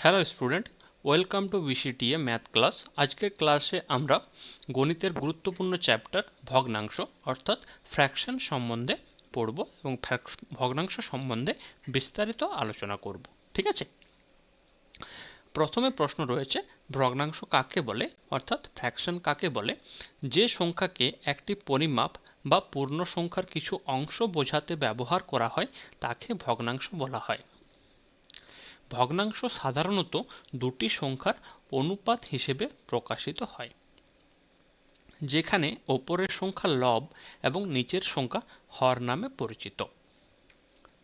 Hello student welcome to BCTA math class আজকের ক্লাসে আমরা গণিতের গুরুত্বপূর্ণ চ্যাপ্টার ভগ্নাংশ, অর্থাৎ ফ্র্যাকশন সম্বন্ধে পড়ব এবং ভগ্নাংশ সম্বন্ধে বিস্তারিত আলোচনা করব। ঠিক আছে? প্রথমে প্রশ্ন রয়েছে, ভগ্নাংশ কাকে বলে? অর্থাৎ ফ্র্যাকশন কাকে বলে? যে সংখ্যাকে একটি পরিমাপ বা পূর্ণ সংখ্যার কিছু অংশ বোঝাতে ব্যবহার করা হয়, তাকে ভগ্নাংশ বলা হয়। ভগ্নাংশ সাধারণত দুটি সংখ্যার অনুপাত হিসেবে প্রকাশিত হয়, যেখানে ওপরের সংখ্যা লব এবং নিচের সংখ্যা হর নামে পরিচিত।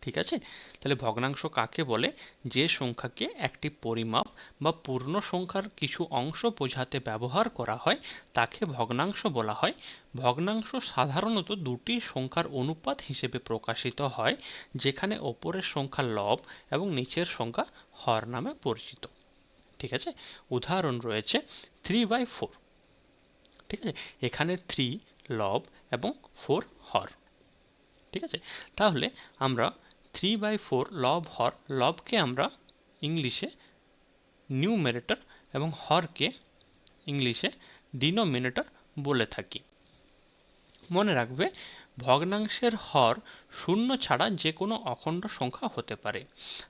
ঠিক আছে? তাহলে ভগ্নাংশ কাকে বলে? যে সংখ্যাকে একটি পরিমাপ বা পূর্ণ সংখ্যার কিছু অংশ বোঝাতে ব্যবহার করা হয়, তাকে ভগ্নাংশ বলা হয়। ভগ্নাংশ সাধারণত দুটি সংখ্যার অনুপাত হিসেবে প্রকাশিত হয়, যেখানে ওপরের সংখ্যা লব এবং নিচের সংখ্যা হর নামে পরিচিত। ঠিক আছে? উদাহরণ রয়েছে থ্রি বাই ফোর ঠিক আছে? এখানে থ্রি লব এবং ফোর হর। ঠিক আছে? তাহলে আমরা থ্রি বাই ফোর লব হর লবকে আমরা ইংলিশে নিউমেরেটর এবং হরকে ইংলিশে ডিনোমিনেটর বলে থাকি। মনে রাখবে, ভগ্নাংশের হর শূন্য ছাড়া যে কোনো অখণ্ড সংখ্যা হতে পারে।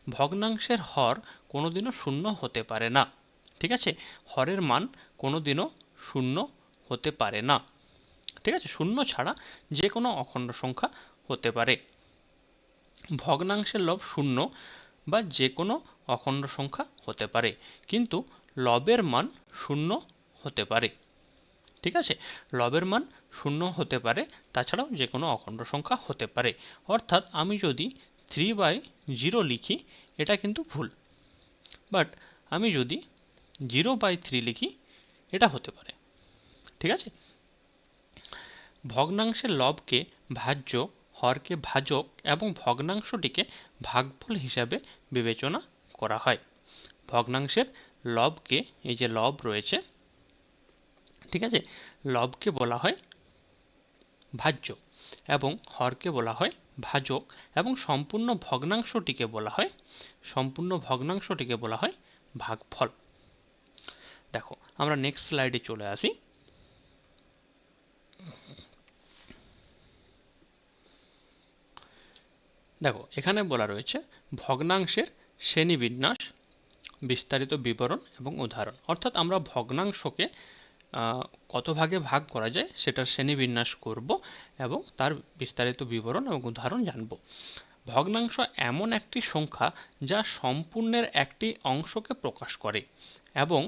ভগ্নাংশের হর কোনোদিনও শূন্য হতে পারে না। ঠিক আছে? হরের মান কোনোদিনও শূন্য হতে পারে না। ঠিক আছে? শূন্য ছাড়া যে কোনো অখণ্ড সংখ্যা হতে পারে। ভগ্নাংশের লব শূন্য বা যে কোনো অখণ্ড সংখ্যা হতে পারে, কিন্তু লবের মান শূন্য হতে পারে। ঠিক আছে? লবের মান শূন্য হতে পারে, তাছাড়াও যে কোনো অখণ্ড সংখ্যা হতে পারে। অর্থাৎ আমি যদি থ্রি বাই জিরো লিখি, এটা কিন্তু ভুল। বাট আমি যদি জিরো বাই থ্রি লিখি, এটা হতে পারে। ঠিক আছে? ভগ্নাংশের লবকে ভাজ্য হরকে ভাজক এবং ভগ্নাংশটিকে ভাগফল হিসাবে বিবেচনা করা হয়। ভগ্নাংশের লবকে, এই যে লব রয়েছে, ঠিক আছে? লবকে বলা হয় ভাজ্য এবং হরকে বলা হয় ভাজক এবং সম্পূর্ণ ভগ্নাংশটিকে বলা হয়, সম্পূর্ণ ভগ্নাংশটিকে বলা হয় ভাগফল। দেখো, আমরা নেক্সট স্লাইডে চলে আসি। দেখো, এখানে বলা রয়েছে ভগ্নাংশের শ্রেণীবিন্যাস, বিস্তারিত বিবরণ এবং উদাহরণ। অর্থাৎ আমরা ভগ্নাংশকে কত ভাগে ভাগ করা যায় সেটার শ্রেণীবিন্যাস করব এবং তার বিস্তারিত বিবরণ এবং উদাহরণ জানব। ভগ্নাংশ এমন একটি সংখ্যা যা সম্পূর্ণের একটি অংশকে প্রকাশ করে এবং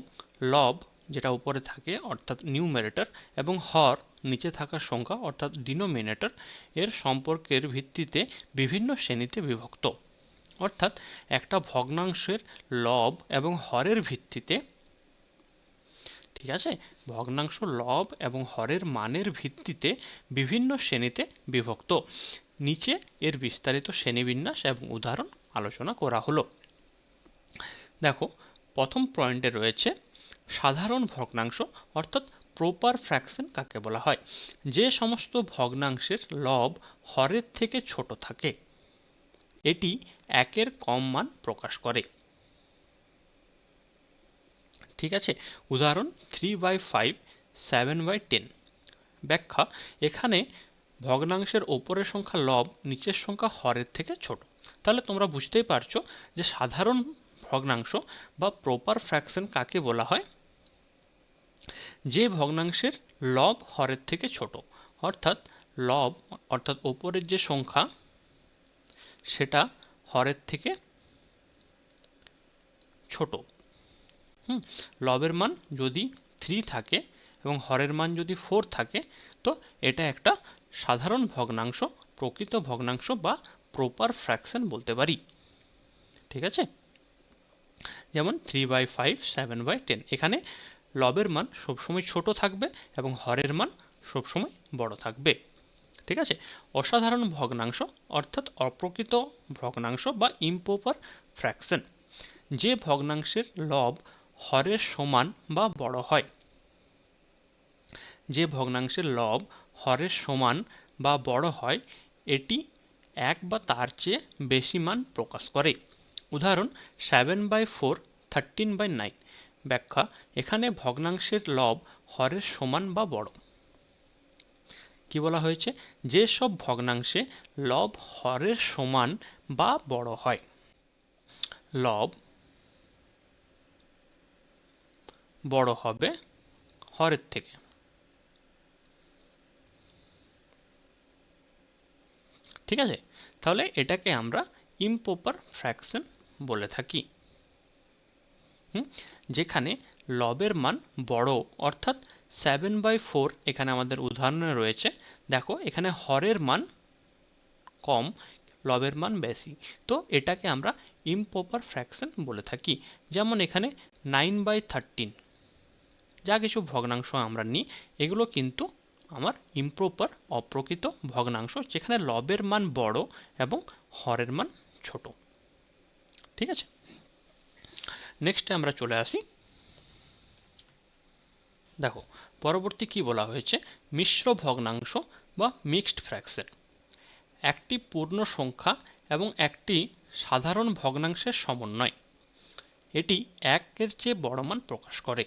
লব, যেটা উপরে থাকে, অর্থাৎ নিউমেরেটর এবং হর নিচে থাকা সংখ্যা, অর্থাৎ ডিনোমিনেটর এর সম্পর্কের ভিত্তিতে বিভিন্ন শ্রেণীতে বিভক্ত। অর্থাৎ একটা ভগ্নাংশের লব এবং হরের ভিত্তিতে, ঠিক আছে? ভগ্নাংশ লব এবং হরের মানের ভিত্তিতে বিভিন্ন শ্রেণীতে বিভক্ত। নিচে এর বিস্তারিত শ্রেণীবিন্যাস এবং উদাহরণ আলোচনা করা হলো। দেখো, প্রথম পয়েন্টে রয়েছে সাধারণ ভগ্নাংশ, অর্থাৎ প্রপার ফ্র্যাকশন কাকে বলা হয়? যে সমস্ত ভগ্নাংশের লব হরের থেকে ছোট থাকে। এটি একের কম মান প্রকাশ করে। ঠিক আছে? উদাহরণ three by five seven by ten ব্যাখ্যা, এখানে ভগ্নাংশের ওপরের সংখ্যা লব, নিচের সংখ্যা হরের থেকে ছোট। তাহলে তোমরা বুঝতেই পারছ যে সাধারণ ভগ্নাংশ বা প্রপার ফ্র্যাকশন কাকে বলা হয়? যে ভগ্নাংশের লব হরের থেকে ছোট, অর্থাৎ লব, অর্থাৎ ওপরের যে সংখ্যা, সেটা হরের থেকে ছোট। হুম, লবের মান যদি থ্রি থাকে এবং হরের মান যদি ফোর থাকে, তো এটা একটা সাধারণ ভগ্নাংশ, প্রকৃত ভগ্নাংশ বা প্রপার ফ্র্যাকশন বলতে পারি। ঠিক আছে? যেমন three by five seven by ten এখানে লবের মান সবসময় ছোট থাকবে এবং হরের মান সবসময় বড় থাকবে। ঠিক আছে? অসাধারণ ভগ্নাংশ, অর্থাৎ অপ্রকৃত ভগ্নাংশ বা ইম্প্রপার ফ্র্যাকশন যে ভগ্নাংশের লব হরের সমান বা বড় হয়। যে ভগ্নাংশের লব হরের সমান বা বড় হয়, এটি এক বা তার চেয়ে বেশি মান প্রকাশ করে। উদাহরণ seven by four thirteen by nine ব্যাখ্যা, এখানে ভগ্নাংশের লব হরের সমান বা বড়। কি বলা হয়েছে? যে সব ভগ্নাংশে লব হরের সমান বা বড় হয়। লব বড় হবে হরের থেকে। ঠিক আছে? তাহলে এটাকে আমরা ইমপ্রপার ফ্র্যাকশন বলে থাকি। হুম? যেখানে লবের মান বড়, অর্থাৎ সেভেন বাই ফোর এখানে আমাদের উদাহরণে রয়েছে। দেখো, এখানে হরের মান কম, লবের মান বেশি। তো এটাকে আমরা ইমপ্রপার ফ্র্যাকশন বলে থাকি। যেমন এখানে নাইন বাই থার্টিন যা কিছু ভগ্নাংশ আমরা নিই, এগুলো কিন্তু আমার ইমপ্রপার অপ্রকৃত ভগ্নাংশ, যেখানে লবের মান বড় এবং হরের মান ছোট। ঠিক আছে? নেক্সটে আমরা চলে আসি। দেখো, পরবর্তী কি বলা হয়েছে? মিশ্র ভগ্নাংশ বা মিক্সড ফ্র্যাকশন একটি পূর্ণ সংখ্যা এবং একটি সাধারণ ভগ্নাংশের সমন্বয়। এটি একের চেয়ে বড় মান প্রকাশ করে।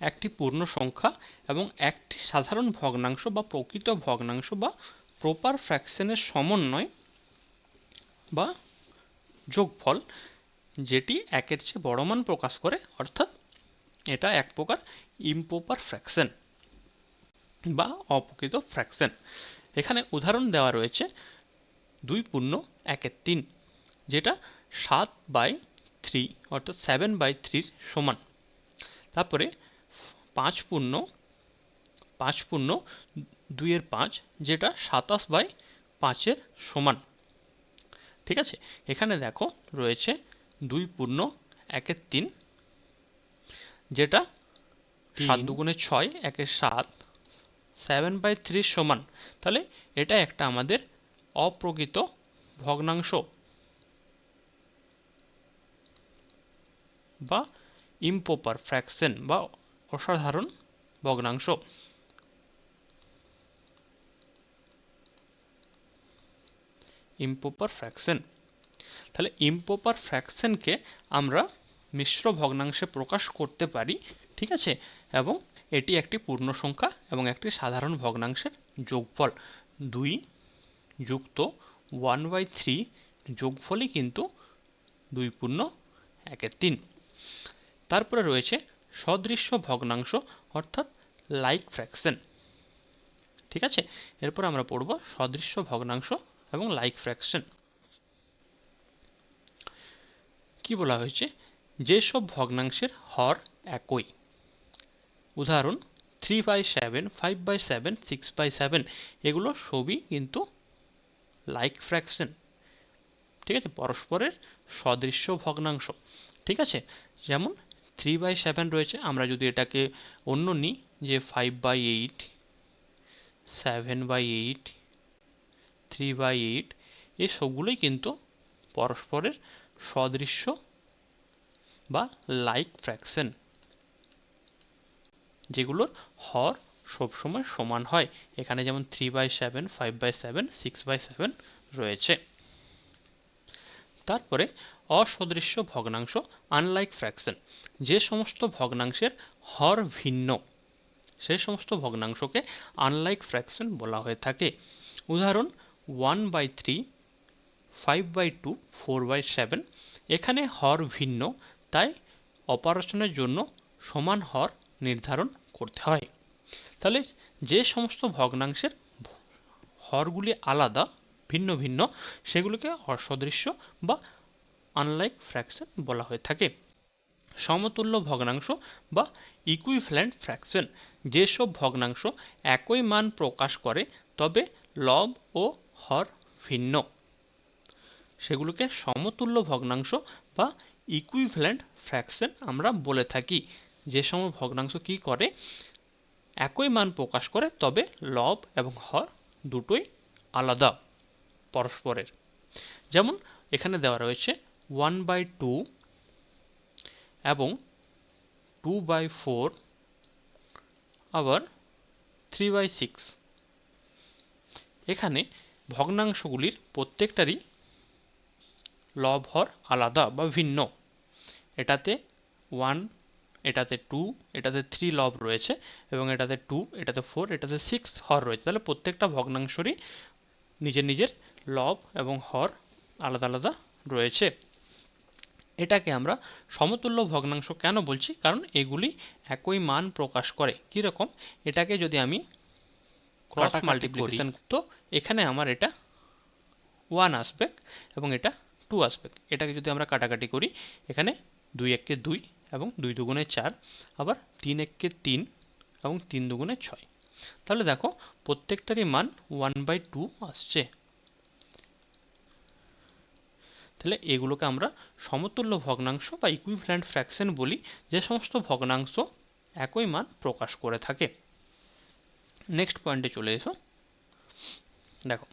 একটি পূর্ণ সংখ্যা এবং একটি সাধারণ ভগ্নাংশ বা প্রকৃত ভগ্নাংশ বা প্রপার ফ্র্যাকশনের সমন্বয় বা যোগফল যেটি একের চেয়ে বড় মান প্রকাশ করে, অর্থাৎ এটা এক প্রকার ইমপ্রপার ফ্র্যাকশন বা অপ্রকৃত ফ্র্যাকশন এখানে উদাহরণ দেওয়া রয়েছে দুই পূর্ণ, একের তিন, যেটা সাত বাই থ্রি অর্থাৎ সেভেন বাই থ্রির সমান। তারপরে পাঁচ পূর্ণ পাঁচ পূর্ণ দুইয়ের পাঁচ, যেটা সাতাশ বাই পাঁচের সমান। ঠিক আছে? এখানে দেখো রয়েছে দুই পূর্ণ একের তিন যেটা সাত দুগুণে ছয় একের সাত সেভেন বাই থ্রি সমান। তাহলে এটা একটা আমাদের অপ্রকৃত ভগ্নাংশ। বা ইমপ্রপার ফ্র্যাকশন বা অসাধারণ ভগ্নাংশ। ইমপ্রপার ফ্র্যাকশন তাহলে ইমপ্রপার ফ্র্যাকশনকে আমরা মিশ্র ভগ্নাংশে প্রকাশ করতে পারি, ঠিক আছে? এবং এটি একটি পূর্ণ সংখ্যা এবং একটি সাধারণ ভগ্নাংশের যোগফল। দুই যুক্ত ওয়ান বাই থ্রি যোগফলই কিন্তু দুই পূর্ণ একের তিন। তারপরে রয়েছে সদৃশ্য ভগ্নাংশ, অর্থাৎ লাইক ফ্র্যাকশন ঠিক আছে? এরপর আমরা পড়ব সদৃশ্য ভগ্নাংশ এবং লাইক ফ্র্যাকশন কি বলা হয়েছে? যেসব ভগ্নাংশের হর একই। উদাহরণ three by seven five by seven six by seven এগুলো সবই কিন্তু লাইক ফ্র্যাকশন ঠিক আছে? পরস্পরের সদৃশ্য ভগ্নাংশ। ঠিক আছে? যেমন থ্রি বাই সেভেন রয়েছে, আমরা যদি এটাকে অন্য নিই, যে five by eight seven by eight three by eight এই সবগুলোই কিন্তু পরস্পরের সদৃশ্য বা লাইক ফ্র্যাকশন যেগুলোর হর সবসময় সমান হয়। এখানে যেমন three by seven five by seven six by seven রয়েছে। তারপরে অসদৃশ্য ভগ্নাংশ আনলাইক ফ্র্যাকশন যে সমস্ত ভগ্নাংশের হর ভিন্ন সেই সমস্ত ভগ্নাংশকে আনলাইক ফ্র্যাকশন বলা হয়ে থাকে। উদাহরণ one by three five by two four by seven এখানে হর ভিন্ন, তাই অপারেশনের জন্য সমান হর নির্ধারণ করতে হয়। তাহলে যে সমস্ত ভগ্নাংশের হরগুলি আলাদা, ভিন্ন ভিন্ন, সেগুলোকে অসদৃশ্য বা আনলাইক ফ্র্যাকশন বলা হয়ে থাকে। সমতুল্য ভগ্নাংশ বা ইকুইভ্যালেন্ট ফ্র্যাকশন যেসব ভগ্নাংশ একই মান প্রকাশ করে, তবে লব ও হর ভিন্ন। সেগুলোকে সমতুল্য ভগ্নাংশ বা ইকুইভ্যালেন্ট ফ্র্যাকশন আমরা বলে থাকি। যে সময় ভগ্নাংশ কি করে? একই মান প্রকাশ করে, তবে লব এবং হর দুটোই আলাদা পরস্পরের। যেমন এখানে দেওয়া রয়েছে ওয়ান বাই টু এবং টু বাই ফোর আবার থ্রি বাই সিক্স এখানে ভগ্নাংশগুলির প্রত্যেকটারই লব হর আলাদা বা ভিন্ন। এটাতে ওয়ান এটাতে টু এটাতে থ্রি লব রয়েছে এবং এটাতে টু এটাতে ফোর এটাতে সিক্স হর রয়েছে। তাহলে প্রত্যেকটা ভগ্নাংশরই নিজের নিজের লব এবং হর আলাদা আলাদা রয়েছে। এটাকে আমরা সমতুল্য ভগ্নাংশ কেন বলছি? কারণ এগুলি একই মান প্রকাশ করে। কীরকম? এটাকে যদি আমি ক্রস মাল্টিপ্লিকেশন তো এখানে আমার এটা ওয়ান আসবে এবং এটা টু আসবে এটাকে যদি আমরা কাটাকাটি করি, এখানে দুই এককে দুই এবং দুই দুগুণে চার, আবার তিন এককে তিন এবং তিন দুগুণে ছয়। তাহলে দেখো, প্রত্যেকটারই মান ওয়ান বাই টু আসছে। তাহলে এগুলোকে আমরা সমতুল্য ভগ্নাংশ বা ইকুইভ্যালেন্ট ফ্র্যাকশন বলি, যে সমস্ত ভগ্নাংশ একই মান প্রকাশ করে থাকে। নেক্সট পয়েন্টে চলে এসো। দেখো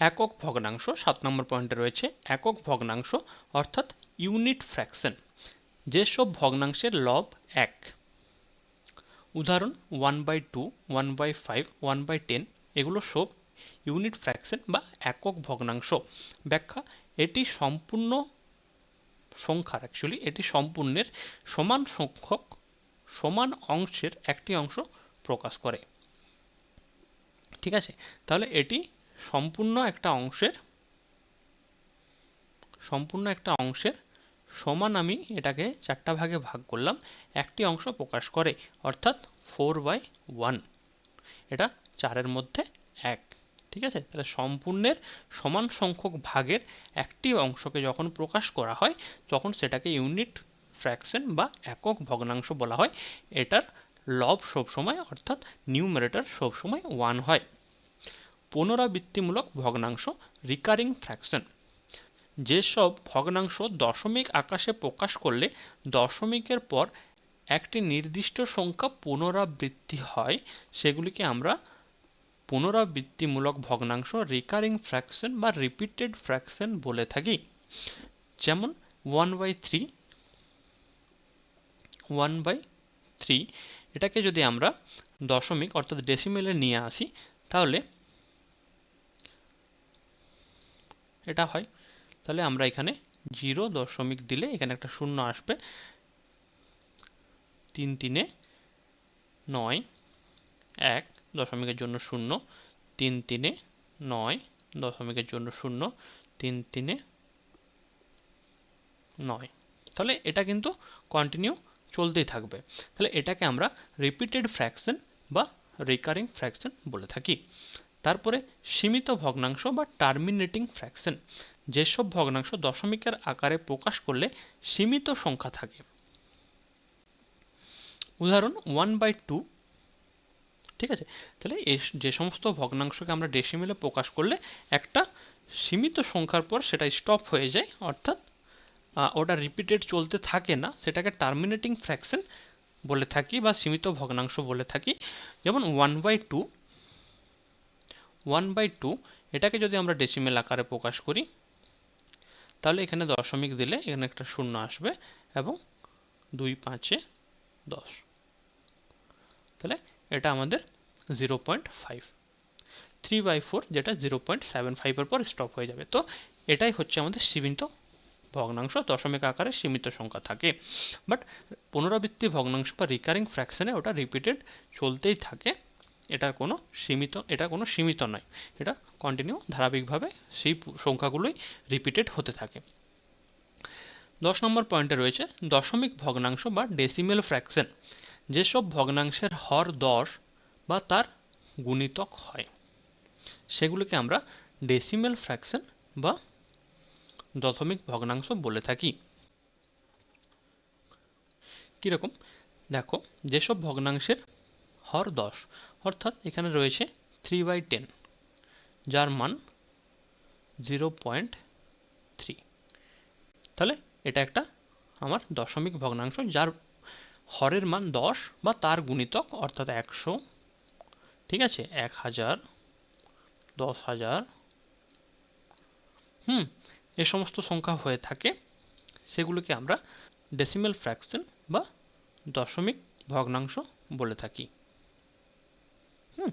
একক ভগ্নাংশ, সাত নম্বর পয়েন্টে রয়েছে, একক ভগ্নাংশ অর্থাৎ ইউনিট ফ্র্যাকশন যেসব ভগ্নাংশের লব এক। উদাহরণ one by two one by five one by ten এগুলো সব ইউনিট ফ্র্যাকশন বা একক ভগ্নাংশ। ব্যাখ্যা, এটি সম্পূর্ণ সংখ্যার অ্যাকচুয়ালি এটি সম্পূর্ণের সমান সংখ্যক, সমান অংশের একটি অংশ প্রকাশ করে। ঠিক আছে? তাহলে এটি সম্পূর্ণ একটা অংশের, সম্পূর্ণ একটা অংশের সমান আমি এটাকে চারটা ভাগে ভাগ করলাম, একটি অংশ প্রকাশ করে, অর্থাৎ ফোর বাই ওয়ান। এটা চারের মধ্যে এক, ঠিক আছে? তাহলে সম্পূর্ণের সমান সংখ্যক ভাগের একটি অংশকে যখন প্রকাশ করা হয়, তখন সেটাকে ইউনিট ফ্র্যাকশন বা একক ভগ্নাংশ বলা হয়। এটার লব সবসময়, অর্থাৎ নিউমারেটর সবসময় ওয়ান হয়। পুনরাবৃত্তিমূলক ভগ্নাংশ রিকারিং ফ্র্যাকশন যেসব ভগ্নাংশ দশমিক আকাশে প্রকাশ করলে দশমিকের পর একটি নির্দিষ্ট সংখ্যা পুনরাবৃত্তি হয়, সেগুলিকে আমরা পুনরাবৃত্তিমূলক ভগ্নাংশ রিকারিং ফ্র্যাকশন বা রিপিটেড ফ্র্যাকশন বলে থাকি। যেমন one by three one by three এটাকে যদি আমরা দশমিক অর্থাৎ ডেসিমেলে নিয়ে আসি, তাহলে এটা হয়। তাহলে আমরা এখানে জিরো দশমিক দিলে এখানে একটা শূন্য আসবে। তিন তিনে নয়, এক দশমিকের জন্য শূন্য, তিন তিনে নয় দশমিকের জন্য শূন্য, তিন তিনে নয়। তাহলে এটা কিন্তু কন্টিনিউ চলতেই থাকবে। তাহলে এটাকে আমরা রিপিটেড ফ্র্যাকশন বা রিকারিং ফ্র্যাকশন বলে থাকি। তারপরে সীমিত ভগ্নাংশ বা টার্মিনেটিং ফ্র্যাকশন। যেসব ভগ্নাংশ দশমিকের আকারে প্রকাশ করলে সীমিত সংখ্যা থাকে। উদাহরণ ওয়ান বাই টু। ঠিক আছে? তাহলে যে সমস্ত ভগ্নাংশকে আমরা ডেসিমেলে প্রকাশ করলে একটা সীমিত সংখ্যার পর সেটা স্টপ হয়ে যায়, অর্থাৎ ওটা রিপিটেড চলতে থাকে না, সেটাকে টার্মিনেটিং ফ্র্যাকশন বলে থাকি বা সীমিত ভগ্নাংশ বলে থাকি। যেমন one by two one by two এটাকে যদি আমরা ডেসিমেল আকারে প্রকাশ করি, তাহলে এখানে দশমিক দিলে এখানে একটা শূন্য আসবে এবং দুই পাঁচে দশ। তাহলে এটা আমাদের zero point five three by four যেটা জিরো পয়েন্ট সেভেন ফাইভের পর স্টপ হয়ে যাবে। তো এটাই হচ্ছে আমাদের সীমিত ভগ্নাংশ, দশমিক আকারে সীমিত সংখ্যা থাকে। বাট পুনরাবৃত্তি ভগ্নাংশ বা রিকারিং ফ্র্যাকশনে ওটা রিপিটেড চলতেই থাকে। এটার কোনো সীমিত, এটা কোনো সীমিত নয়। এটা কন্টিনিউ ধারাবাহিকভাবে সেই সংখ্যাগুলোই রিপিটেড হতে থাকে। দশ নম্বর পয়েন্টে রয়েছে দশমিক ভগ্নাংশ বা ডেসিমেল ফ্র্যাকশন যেসব ভগ্নাংশের হর দশ বা তার গুণিতক হয়। সেগুলোকে আমরা ডেসিমেল ফ্র্যাকশন বা দশমিক ভগ্নাংশ বলে থাকি। কীরকম? দেখো, যেসব ভগ্নাংশের হর দশ অর্থাৎ এখানে রয়েছে থ্রি বাই টেন যার মান জিরো পয়েন্ট থ্রি তাহলে এটা একটা আমার দশমিক ভগ্নাংশ, যার হরের মান দশ বা তার গুণিতক অর্থাৎ একশো। ঠিক আছে? এক হাজার, দশ হাজার। হুম, এ সমস্ত সংখ্যা হয়ে থাকে। সেগুলোকে আমরা ডেসিমেল ফ্র্যাকশন বা দশমিক ভগ্নাংশ বলে থাকি। হুম।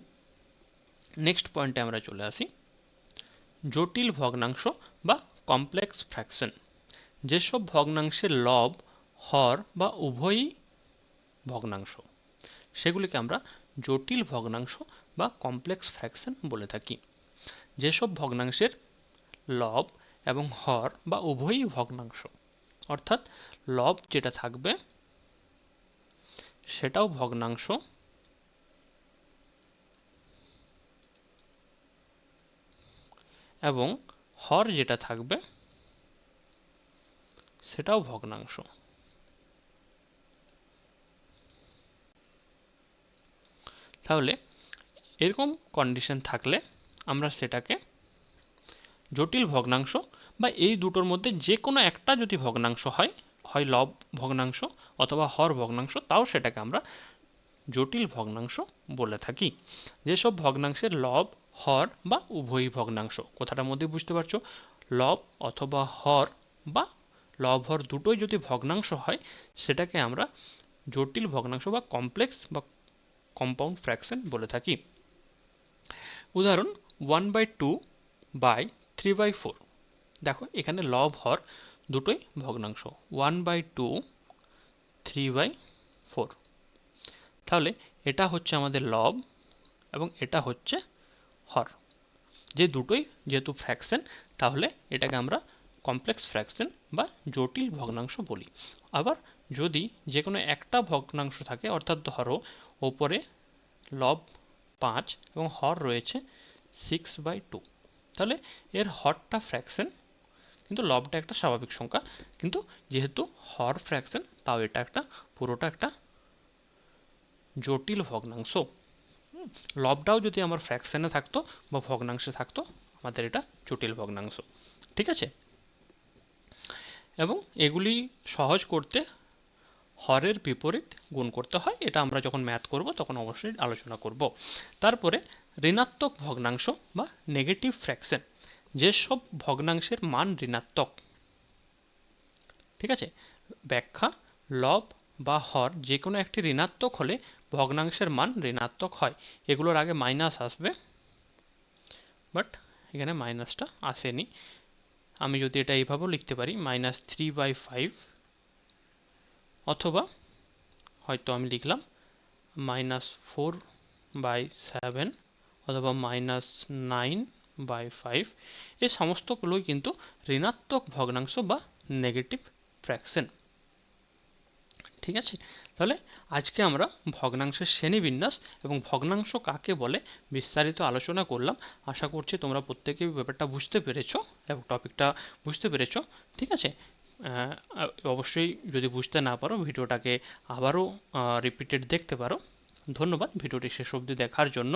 নেক্সট পয়েন্টে আমরা চলে আসি। জটিল ভগ্নাংশ বা কমপ্লেক্স ফ্র্যাকশন যেসব ভগ্নাংশের লব, হর বা উভয়ই ভগ্নাংশ। সেগুলিকে আমরা জটিল ভগ্নাংশ বা কমপ্লেক্স ফ্র্যাকশন বলে থাকি। যেসব ভগ্নাংশের লব এবং হর বা উভয়ই ভগ্নাংশ। অর্থাৎ লব যেটা থাকবে, সেটাও ভগ্নাংশ এবং হর যেটা থাকবে, সেটাও ভগ্নাংশ। তাহলে এরকম কন্ডিশন থাকলে আমরা সেটাকে জটিল ভগ্নাংশ বা এই দুটোর মধ্যে যে কোনো একটা যদি ভগ্নাংশ হয় হয় লব ভগ্নাংশ অথবা হর ভগ্নাংশ, তাও সেটাকে আমরা জটিল ভগ্নাংশ বলে থাকি। যেসব ভগ্নাংশের লব হর বা উভয়ই ভগ্নাংশ। কথাটার মধ্যে বুঝতে পারছ? লব অথবা হর বা লব হর দুটোই যদি ভগ্নাংশ হয়, সেটাকে আমরা জটিল ভগ্নাংশ বা কমপ্লেক্স বা কম্পাউন্ড ফ্র্যাকশন বলে থাকি। উদাহরণ one by two by three by four দেখো, এখানে লব, হর দুটোই ভগ্নাংশ। One by two three by four তাহলে এটা হচ্ছে আমাদের লব এবং এটা হচ্ছে হর। যে দুটোই যেহেতু ফ্র্যাকশন তাহলে এটাকে আমরা কমপ্লেক্স ফ্র্যাকশন বা জটিল ভগ্নাংশ বলি। আবার যদি যে কোনো একটা ভগ্নাংশ থাকে, অর্থাৎ ধরো ওপরে লব পাঁচ এবং হর রয়েছে সিক্স বাই টু তাহলে এর হরটা ফ্র্যাকশন কিন্তু লবটা একটা স্বাভাবিক সংখ্যা। কিন্তু যেহেতু হর ফ্র্যাকশন তাও এটা একটা, পুরোটা একটা জটিল ভগ্নাংশ। লবটাও যদি আমার ফ্র্যাকশনে থাকতো বা ভগ্নাংশে থাকতো, আমাদের এটা জটিল ভগ্নাংশ। ঠিক আছে? এবং এগুলি সহজ করতে হরের বিপরীত গুণ করতে হয়, এটা আমরা যখন ম্যাথ করব তখন অবশ্যই আলোচনা করব। তারপরে ঋণাত্মক ভগ্নাংশ বা নেগেটিভ ফ্র্যাকশন যেসব ভগ্নাংশের মান ঋণাত্মক। ঠিক আছে? ব্যাখ্যা, লব বা হর যে কোনো একটি ঋণাত্মক হলে ভগ্নাংশের মান ঋণাত্মক হয়। এগুলোর আগে মাইনাস আসবে বাট এখানে মাইনাসটা আসেনি। আমি যদি এটা এইভাবেও লিখতে পারি মাইনাস থ্রি বাই ফাইভ অথবা হয়তো আমি লিখলাম মাইনাস ফোর বাই সেভেন অথবা মাইনাস নাইন বাই ফাইভ এই সমস্তগুলোই কিন্তু ঋণাত্মক ভগ্নাংশ বা নেগেটিভ ফ্র্যাকশন ঠিক আছে? তাহলে আজকে আমরা ভগ্নাংশের শ্রেণীবিন্যাস এবং ভগ্নাংশ কাকে বলে বিস্তারিত আলোচনা করলাম। আশা করছি তোমরা প্রত্যেকেই ব্যাপারটা বুঝতে পেরেছ এবং টপিকটা বুঝতে পেরেছ, ঠিক আছে? অবশ্যই যদি বুঝতে না পারো, ভিডিওটাকে আবারও রিপিটেড দেখতে পারো। ধন্যবাদ, ভিডিওটি শেষ অবধি দেখার জন্য।